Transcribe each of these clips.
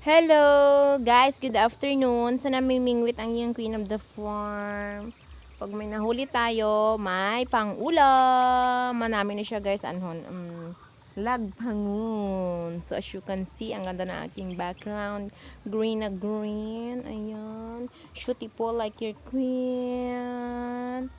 Hello guys, good afternoon. Sa namimingwit ang iyong queen of the farm. Pag may nahuli tayo, may pang-ulam. Manami na siya guys, anhon. Um, lagpangun. So as you can see, ang ganda na aking background. Green na green. Ayan. Beautiful like your queen.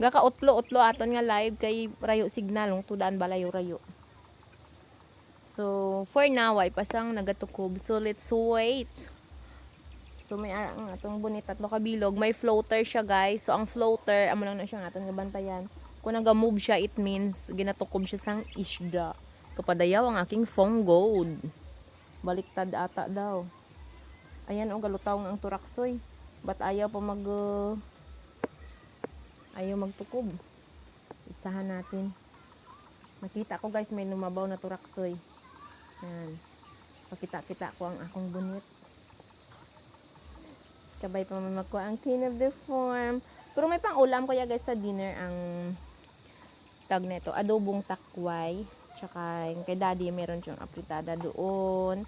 Gaka utlo-utlo aton nga live kay Rayo Signal. Tudaan balayo Rayo. So, for now, ay pasang nagatukob. So, let's wait. So, may ara ang atong bunit tatlo kabilog. May floater siya, guys. So, ang floater, amo lang na siya nga atong gabantayan. Kung nag-move siya, it means ginatukob siya sang isda. Kapadayaw ang aking phone. Baliktad ata daw. Ayan, o galutaw ang turaksoy. Ba't ayaw pa mag... uh, ayaw magtukob. Isahan natin. Makita ko guys, may lumabaw na turaksoy. Yan. Pakita-kita ko ang akong bunit. Kabay pa may makuha ang king of the farm. Pero may pang ulam ko ya guys sa dinner ang tag nito. Adobong takway. Tsaka yung kay daddy meron siyang apritada doon.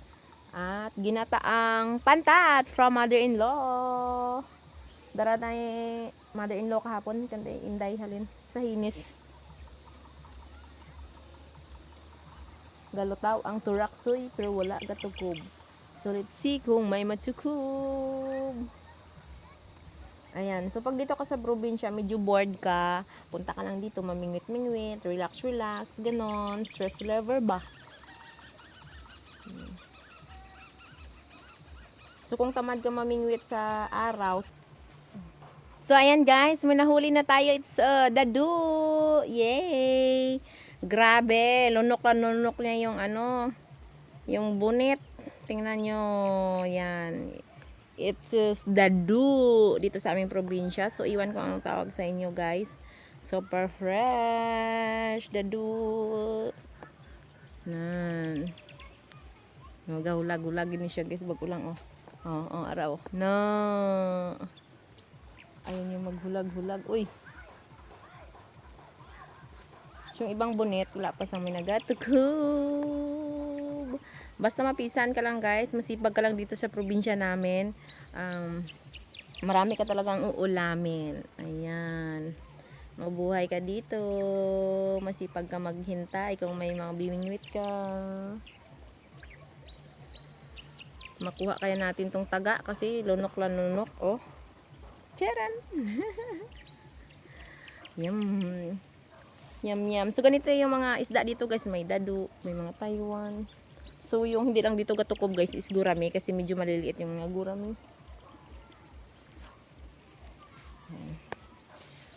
At ginataang pantat from mother-in-law. Dara na mother-in-law kahapon. Kanday inday halin sa hinis. Galutaw ang turaksoy pero wala gatukob. So let's see kung may matukob. Ayan. So pag dito ka sa probinsya, medyo bored ka, punta ka lang dito, mamingwit-mingwit, relax, relax, ganon, stress reliever ba? Hmm. So kung tamad ka mamingwit sa araw, So ayan guys, may nahuli na tayo. It's uh, dadu. Yay! Grabe, lunok na lunok niya yung ano, yung bunit. Tingnan nyo, yan. It's uh, dadu dito sa aming probinsya. So, iwan ko ang tawag sa inyo guys. Super fresh, dadu. Nan. No, gahulag-hulag ni siya guys, bago lang oh. Oh, oh, araw. No. Ayun yung maghulag-hulag. Uy, So, yung ibang bonnet, wala pa sa may nagatukub. Basta mapisan ka lang guys, masipag ka lang dito sa probinsya namin. Um, marami ka talagang uulamin. Ayan. Mabuhay ka dito. Masipag ka maghintay kung may mga bimingwit ka. Makuha kaya natin tong taga kasi lunok lang lunok. Oh. Charan! Yum! Yum yum. So ganito yung mga isda dito guys, may dadu, may mga Taiwan. So yung hindi lang dito gatukob guys is gurami kasi medyo maliliit yung mga gurami.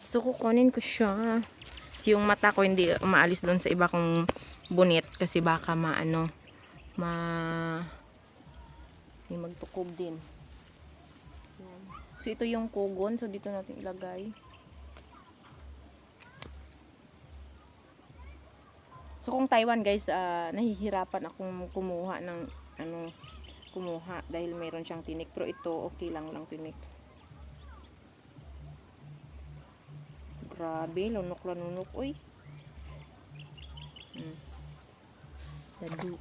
So kukunin ko siya. So yung mata ko hindi umaalis doon sa iba kong bunit kasi baka maano ma may magtukob din. So ito yung kugon, so dito natin ilagay. So kung Taiwan guys, ah, nahihirapan akong kumuha ng ano, kumuha dahil mayroon siyang tinik. Pero ito, okay lang lang tinik. Grabe, lunok lanunok. Uy. Hmm. Dadu.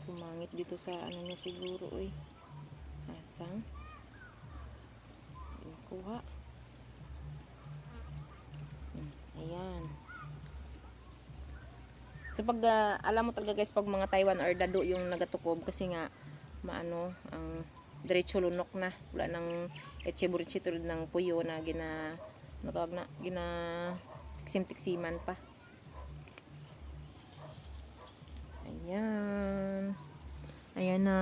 Sumangit dito sa ano niya siguro. Uy. Asang. Hindi makuha. Ayan. So pag ah, alam mo talaga guys pag mga Taiwan or dado yung nagatukob kasi nga maano ang diretso lunok na wala nang etcheburichi tulad ng puyo na gina natawag na gina tiksim-tiksiman pa. Ayan. Ayan na.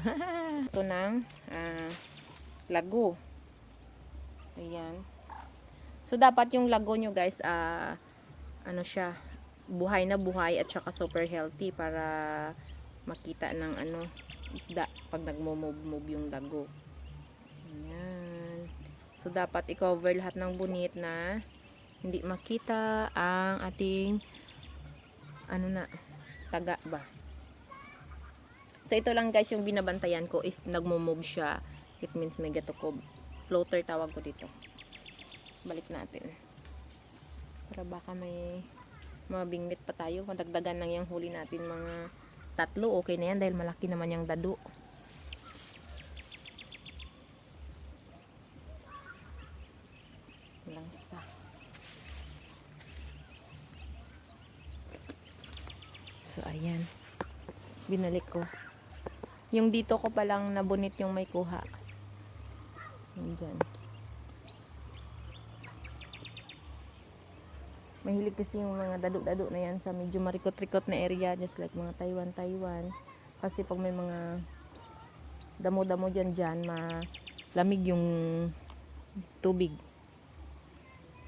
Ito ng ah, lago. Ayan. So, dapat yung lago nyo guys, ah, ano siya, buhay na buhay at saka super healthy para makita ng ano, isda pag nagmo-move-move yung lago. Ayan. So, dapat i-cover lahat ng bunit na hindi makita ang ating ano na, taga ba. So, ito lang guys yung binabantayan ko if nagmo-move siya. It means may gatukob. Floater tawag ko dito balik natin para baka may mabingwit pa tayo. Madagdagan lang yung huli natin mga tatlo. Okay na yan dahil malaki naman yung dado. Lang isa. So, ayan. Binalik ko. Yung dito ko palang nabunit yung may kuha. Yung dyan. Mahilig kasi yung mga dado-dado na yan sa medyo marikot-rikot na area. Just like mga Taiwan-Taiwan. Kasi pag may mga damo-damo dyan dyan, malamig yung tubig.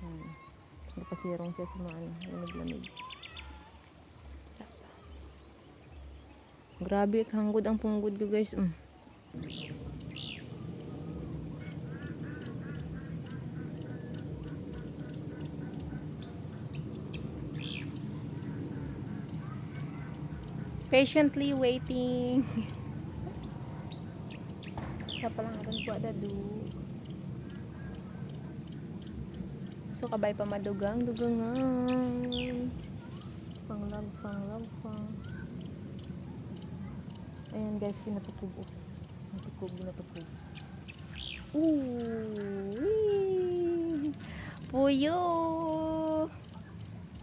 Hmm. Napasirong siya sa mga ano, lamig-lamig. Grabe, hanggod ang punggod ko guys. Mm. Patiently waiting. Sa palang akan po dadu. So kabay pa madugang dugangan. Panglag, panglag, pang. Ayan guys, pinatukubo. Natukubo, natukubo. Ooh! Puyo!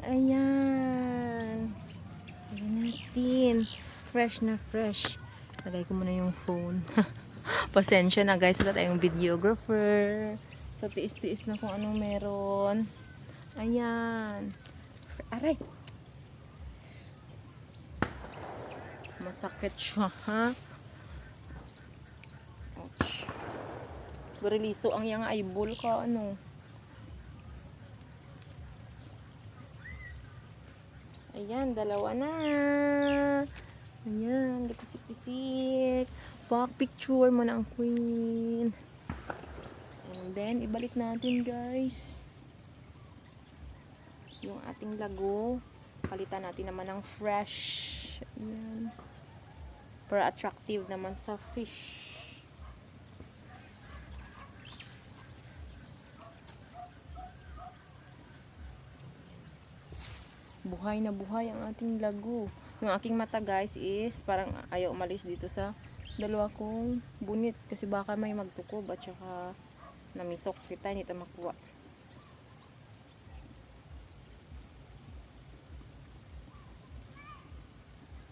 Ayan. Ayan natin. Fresh na fresh. Lagay ko muna yung phone. Pasensya na guys, wala tayong videographer. So, tiis-tiis na kung anong meron. Ayan. Aray! Masakit siya, ha? Ouch. Goriliso ang yang eyeball ka, ano? Ayan, dalawa na. Back picture mo na ang queen. And then, ibalik natin, guys. Yung ating lago. Palitan natin naman ng fresh. Ayan. Para attractive naman sa fish. Buhay na buhay ang ating lago. Yung aking mata guys is parang ayaw umalis dito sa dalawa kong bunit kasi baka may magtukob at saka namisok kita hindi ta makuha.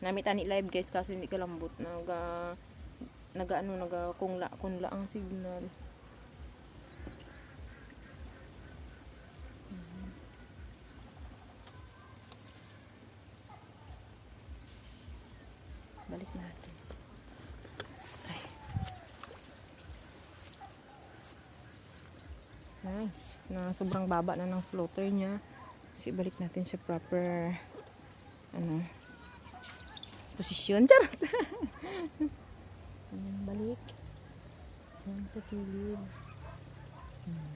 Namit ani live guys kaso hindi kalambot naga naga ano naga kungla kunla ang signal. Mhm. Balik natin. Ay. Ay, na sobrang baba na ng floater niya. Kasi balik natin sa proper ano posisyon. Charot! Ayan, balik. Diyan sa kilid. Hmm.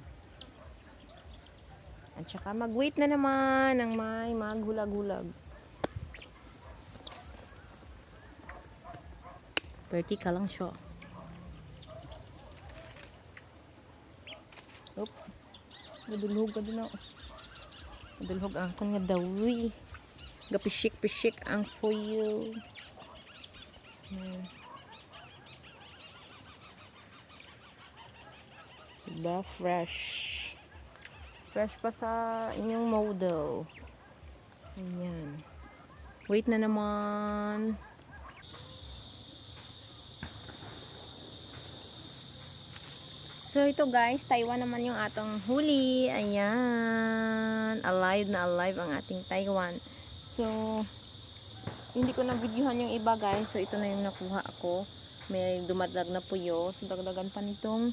At saka mag-wait na naman ng may maghulag-hulag. Vertical lang siya. Oop. Nadulhog ka din ako. Nadulhog ang akong nga dawi. Gapisik-pisik ang fuyo. Hmm. Diba? Fresh. Fresh pa sa inyong model. Ayan. Wait na naman. So ito guys, Taiwan naman yung atong huli. Ayan. Alive na alive ang ating Taiwan. So, hindi ko na videohan yung iba guys. So ito na yung nakuha ako. May dumadag na puyo. So dagdagan pa nitong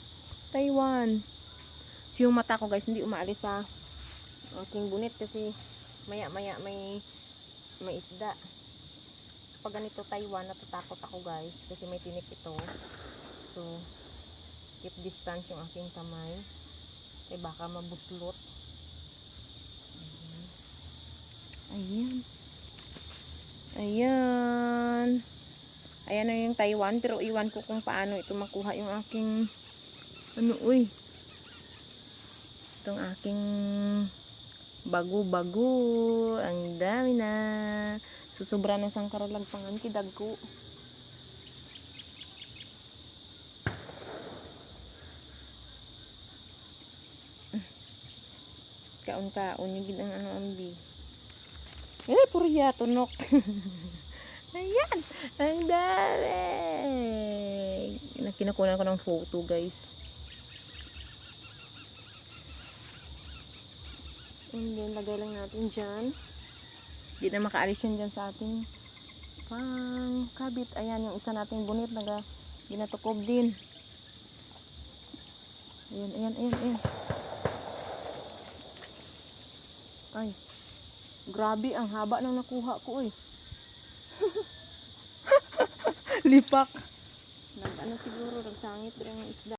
Taiwan. So yung mata ko guys, hindi umaalis sa aking bunit kasi maya maya may may isda. Pag ganito Taiwan, natatakot ako guys kasi may tinik ito. So, keep distance yung aking kamay eh baka mabuslot ayan ayan ayan na yung Taiwan pero iwan ko kung paano ito makuha yung aking ano uy itong aking Bago-bago. Ang dami na. Susubra na sang karalag pangan kidag ko. Kaon-kaon yung gid ang ano ambi. Eh, puriya, tunok. Ayan! Ang dami! Na- Kinakunan ko ng photo, guys. And then, lagay lang natin dyan. Hindi na makaalis yan dyan sa ating pang kabit. Ayan, yung isa nating bunit, naga, ginatukob din. Ayan, ayan, ayan, ayan. Ay, grabe, ang haba ng nakuha ko, eh. Lipak. Nag, ano siguro, nagsangit rin ang isda.